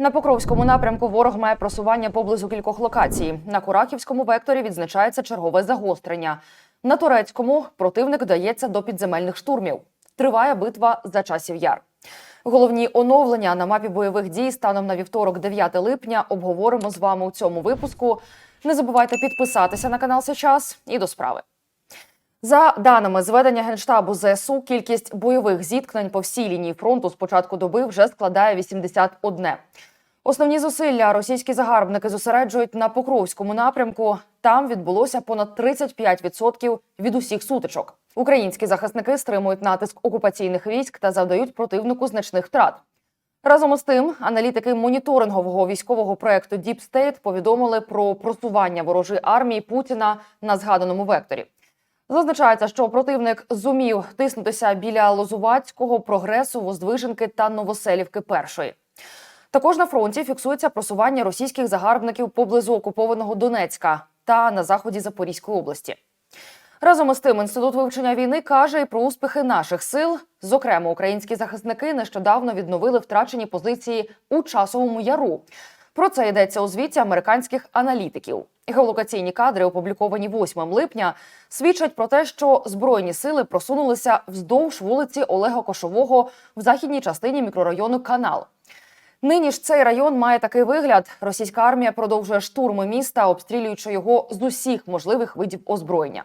На Покровському напрямку ворог має просування поблизу кількох локацій. На Курахівському векторі відзначається чергове загострення. На турецькому противник вдається до підземельних штурмів. Триває битва за часів яр. Головні оновлення на мапі бойових дій станом на вівторок, 9 липня, обговоримо з вами у цьому випуску. Не забувайте підписатися на канал сейчас і до справи. За даними зведення генштабу ЗСУ, кількість бойових зіткнень по всій лінії фронту з початку доби вже складає 81. Основні зусилля російські загарбники зосереджують на Покровському напрямку. Там відбулося понад 35% від усіх сутичок. Українські захисники стримують натиск окупаційних військ та завдають противнику значних втрат. Разом із тим, аналітики моніторингового військового проекту Deep State повідомили про просування ворожої армії Путіна на згаданому векторі. Зазначається, що противник зумів тиснутися біля Лозувацького, прогресу, Воздвиженки та Новоселівки першої. Також на фронті фіксується просування російських загарбників поблизу окупованого Донецька та на заході Запорізької області. Разом із тим, інститут вивчення війни каже і про успіхи наших сил. Зокрема, українські захисники нещодавно відновили втрачені позиції у часовому яру. Про це йдеться у звіті американських аналітиків. Геолокаційні кадри, опубліковані 8 липня, свідчать про те, що збройні сили просунулися вздовж вулиці Олега Кошового в західній частині мікрорайону Канал. Нині ж цей район має такий вигляд: російська армія продовжує штурми міста, обстрілюючи його з усіх можливих видів озброєння.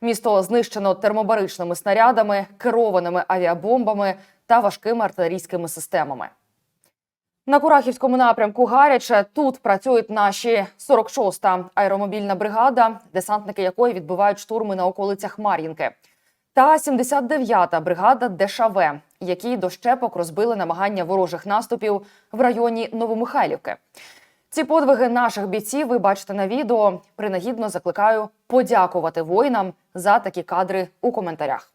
Місто знищено термобаричними снарядами, керованими авіабомбами та важкими артилерійськими системами. На Курахівському напрямку гаряче тут працюють наші 46-та аеромобільна бригада, десантники якої відбивають штурми на околицях Мар'їнки, та 79-та бригада ДШВ, які до щепок розбили намагання ворожих наступів в районі Новомихайлівки. Ці подвиги наших бійців ви бачите на відео. Принагідно закликаю подякувати воїнам за такі кадри у коментарях.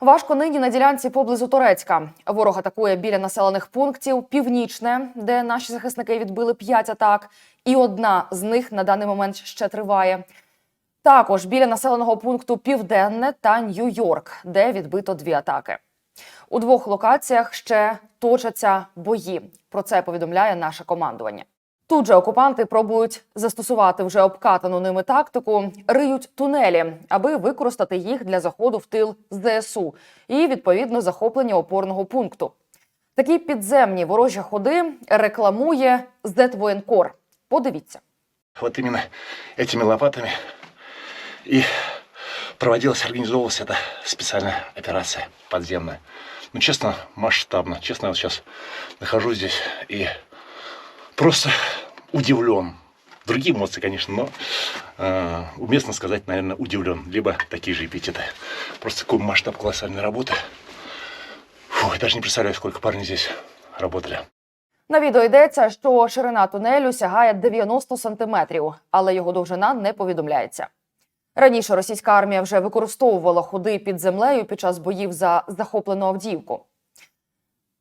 Важко нині на ділянці поблизу Турецька. Ворог атакує біля населених пунктів Північне, де наші захисники відбили п'ять атак, і одна з них на даний момент ще триває. Також біля населеного пункту Південне та Нью-Йорк, де відбито дві атаки. У двох локаціях ще точаться бої. Про це повідомляє наше командування. Тут же окупанти пробують застосувати вже обкатану ними тактику, риють тунелі, аби використати їх для заходу в тил ЗСУ і відповідно захоплення опорного пункту. Такі підземні ворожі ходи рекламує Зетвоєнкор. Подивіться. Вот именно этими лопатами и проводилась, организовывалась эта специальная операция подземная. Ну, честно, масштабно. Честно, я вот сейчас нахожусь здесь и просто удивлен. Другие эмоции, конечно, но э, уместно сказать, наверное, удивлен. Либо такие же эпитеты. Просто такой масштаб колоссальной работы. Фу, я даже не представляю, сколько парней здесь работали. На відео йдеться, що ширина тунелю сягає 90 сантиметрів, але його довжина не повідомляється. Раніше російська армія вже використовувала ходи під землею під час боїв за захоплену Авдіївку.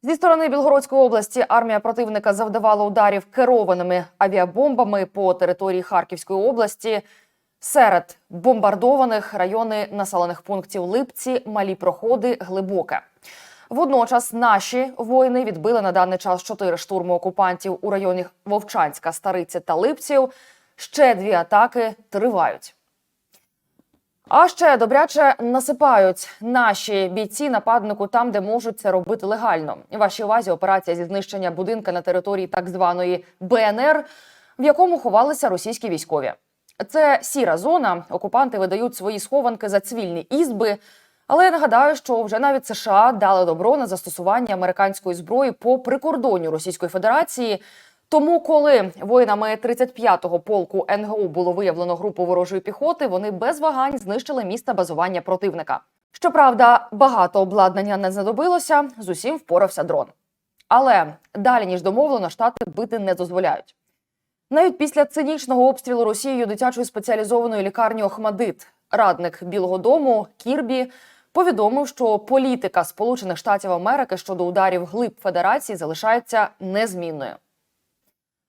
Зі сторони Білгородської області армія противника завдавала ударів керованими авіабомбами по території Харківської області. Серед бомбардованих райони населених пунктів Липці, Малі Проходи, Глибоке. Водночас наші воїни відбили на даний час чотири штурми окупантів у районі Вовчанська, Стариці та Липців. Ще дві атаки тривають. А ще добряче насипають наші бійці нападнику там, де можуть це робити легально. Вашій увазі операція зі знищення будинка на території так званої БНР, в якому ховалися російські військові. Це сіра зона. Окупанти видають свої схованки за цивільні ізби. Але я нагадаю, що вже навіть США дали добро на застосування американської зброї по прикордонню Російської Федерації. Тому, коли воїнами 35-го полку НГУ було виявлено групу ворожої піхоти, вони без вагань знищили місце базування противника. Щоправда, багато обладнання не знадобилося, з усім впорався дрон. Але далі ніж домовлено, штати бити не дозволяють. Навіть після цинічного обстрілу Росією дитячої спеціалізованої лікарні Охмадит радник Білого Дому Кірбі повідомив, що політика Сполучених Штатів Америки щодо ударів глиб Федерації залишається незмінною.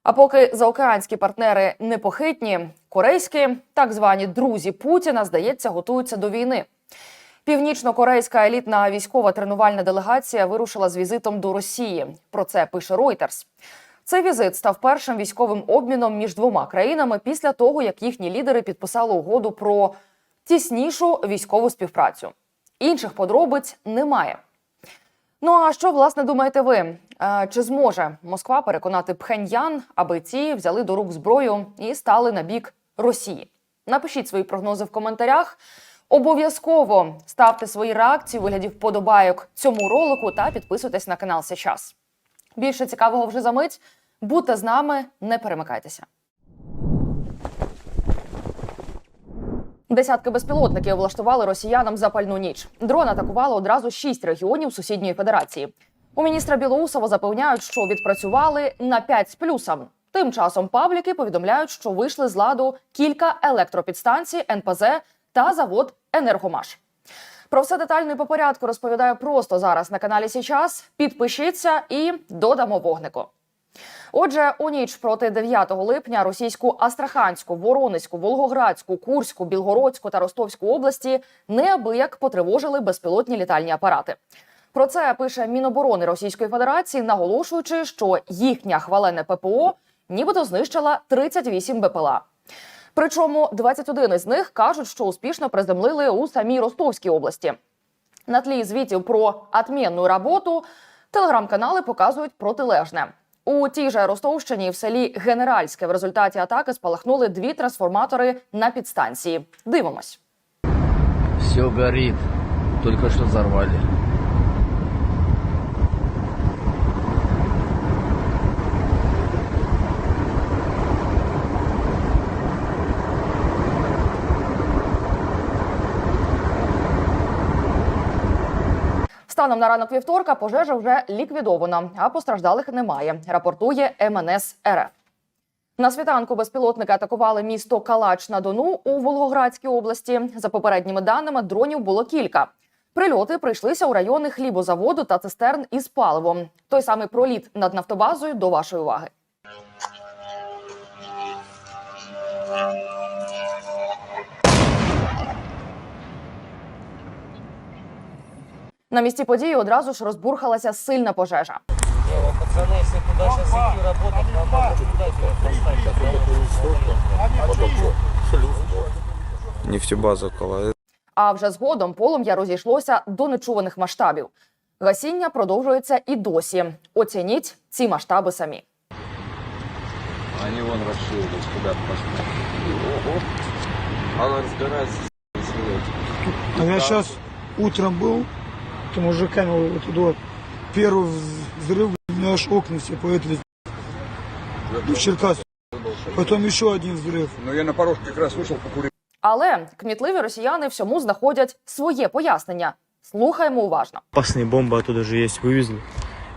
А поки заокеанські партнери непохитні, корейські так звані друзі Путіна, здається, готуються до війни. Північно-корейська елітна військова тренувальна делегація вирушила з візитом до Росії. Про це пише Reuters. Цей візит став першим військовим обміном між двома країнами після того, як їхні лідери підписали угоду про тіснішу військову співпрацю. Інших подробиць немає. Ну а що власне думаєте ви? Е, Чи зможе Москва переконати Пхеньян, аби ці взяли до рук зброю і стали на бік Росії? Напишіть свої прогнози в коментарях. Обов'язково ставте свої реакції у вигляді вподобайок цьому ролику та підписуйтесь на канал сейчас. Більше цікавого вже за мить. Будьте з нами, не перемикайтеся. Десятки безпілотників влаштували росіянам запальну ніч. Дрон атакували одразу шість регіонів сусідньої федерації. У міністра Білоусова запевняють, що відпрацювали на 5 з плюсом. Тим часом пабліки повідомляють, що вийшли з ладу кілька електропідстанцій, НПЗ та завод Енергомаш. Про все детально і по порядку розповідаю просто зараз на каналі Січас. Підпишіться і додамо вогнику. Отже, у ніч проти 9 липня російську Астраханську, Воронезьку, Волгоградську, Курську, Білгородську та Ростовську області неабияк потривожили безпілотні літальні апарати. Про це пише Міноборони Російської Федерації, наголошуючи, що їхня хвалене ППО нібито знищила 38 БПЛА. Причому 21 із них кажуть, що успішно приземлили у самій Ростовській області. На тлі звітів про отмінну роботу телеграм-канали показують протилежне. У тій же Ростовщині в селі Генеральське в результаті атаки спалахнули дві трансформатори на підстанції. Дивимось. Все горит. Только что взорвали. Станом на ранок вівторка пожежа вже ліквідована, а постраждалих немає. Рапортує МНС РФ. На світанку безпілотники атакували місто Калач на Дону у Волгоградській області. За попередніми даними, дронів було кілька. Прильоти прийшлися у райони хлібозаводу та цистерн із паливом. Той самий проліт над нафтобазою до вашої уваги. На місці події одразу ж розбурхалася сильна пожежа. Нефтебаза около А вже згодом полум'я розійшлося до нечуваних масштабів. Гасіння продовжується і досі. Оцініть ці масштаби самі. Они вон расширились, куда пошли. Ого. Она разгорается. А я сейчас утром был, то мужиками вот туда первый взрыв, у меня аж окна все поэтому в Черкас. Потом еще один взрыв. Но я на порог как раз вышел покурить. Але кмітливі росіяни всьому знаходять своє пояснення. Слухаємо уважно. опасные бомбы оттуда же есть, вывезли.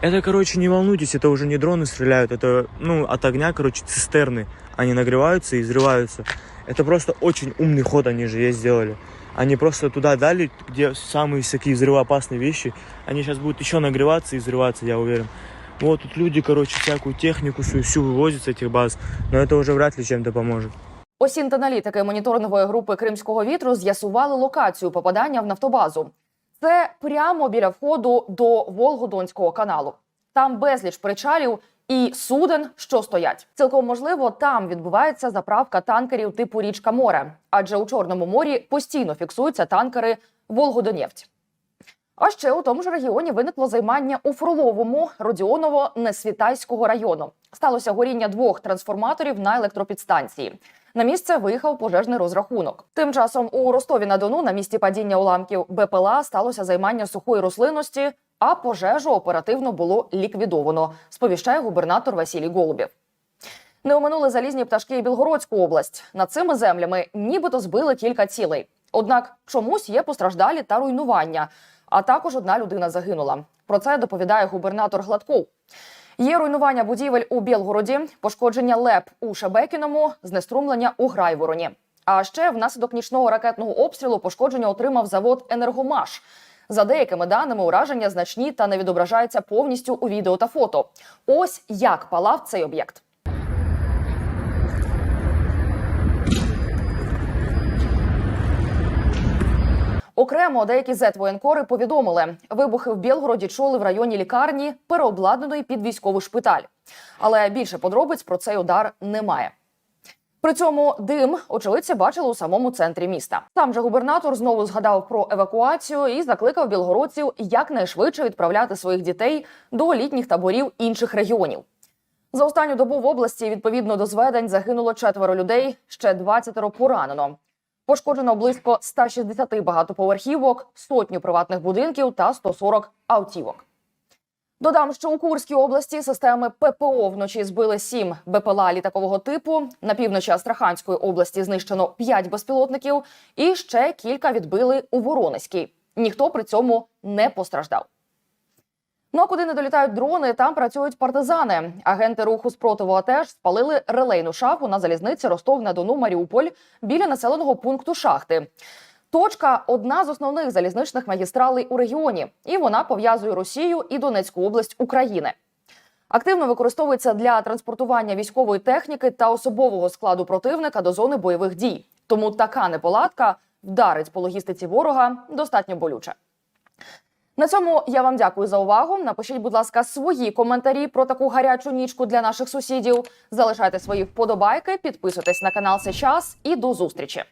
Это, короче, не волнуйтесь, это уже не дроны стреляют, это, ну, от огня, короче, цистерны. Они нагреваются и взрываются. Это просто очень умный ход они же есть сделали. Они просто туда дали, где самые такие взрывоопасные вещи. Они сейчас будут еще нагреваться и взрываться, я уверен. Вот тут люди, короче, всякую технику свою всю вывозят с этих баз, но это уже вряд ли чем-то поможет. Осінт-аналітики моніторингової групи Кримського вітру з'ясували локацію попадання в нафтобазу. Це прямо біля входу до Волгодонського каналу. Там безліч причалів і суден, що стоять. Цілком можливо, там відбувається заправка танкерів типу річка море, адже у Чорному морі постійно фіксуються танкери Волгодонєфть. А ще у тому ж регіоні виникло займання у Фроловому Родіоново-Несвітайського району. Сталося горіння двох трансформаторів на електропідстанції. На місце виїхав пожежний розрахунок. Тим часом у Ростові на Дону на місці падіння уламків БПЛА сталося займання сухої рослинності, а пожежу оперативно було ліквідовано. Сповіщає губернатор Василій Голубєв. Не оминули залізні пташки і Білгородську область. Над цими землями нібито збили кілька цілей. Однак чомусь є постраждалі та руйнування. А також одна людина загинула. Про це доповідає губернатор Гладков. Є руйнування будівель у Білгороді, пошкодження ЛЕП у Шебекіному, знеструмлення у Грайвороні. А ще внаслідок нічного ракетного обстрілу пошкодження отримав завод Енергомаш. За деякими даними, ураження значні та не відображаються повністю у відео та фото. Ось як палав цей об'єкт. Окремо деякі зет-воєнкори повідомили, вибухи в Білгороді чули в районі лікарні, переобладнаної під військовий шпиталь. Але більше подробиць про цей удар немає. При цьому дим очевидці бачили у самому центрі міста. Там же губернатор знову згадав про евакуацію і закликав білгородців якнайшвидше відправляти своїх дітей до літніх таборів інших регіонів. За останню добу в області відповідно до зведень загинуло четверо людей, ще 20 поранено. Пошкоджено близько 160 багатоповерхівок, сотню приватних будинків та 140 автівок. Додам, що у Курській області системи ППО вночі збили сім БПЛА літакового типу. На півночі Астраханської області знищено 5 безпілотників, і ще кілька відбили у Воронезькій. Ніхто при цьому не постраждав. Ну а куди не долітають дрони, там працюють партизани. Агенти руху спротиву АТЕШ спалили релейну шафу на залізниці Ростов на Дону Маріуполь біля населеного пункту Шахти. Точка одна з основних залізничних магістралей у регіоні, і вона пов'язує Росію і Донецьку область України. Активно використовується для транспортування військової техніки та особового складу противника до зони бойових дій. Тому така неполадка вдарить по логістиці ворога достатньо болюче. На цьому я вам дякую за увагу. Напишіть, будь ласка, свої коментарі про таку гарячу нічку для наших сусідів. Залишайте свої вподобайки, підписуйтесь на канал Сейчас і до зустрічі.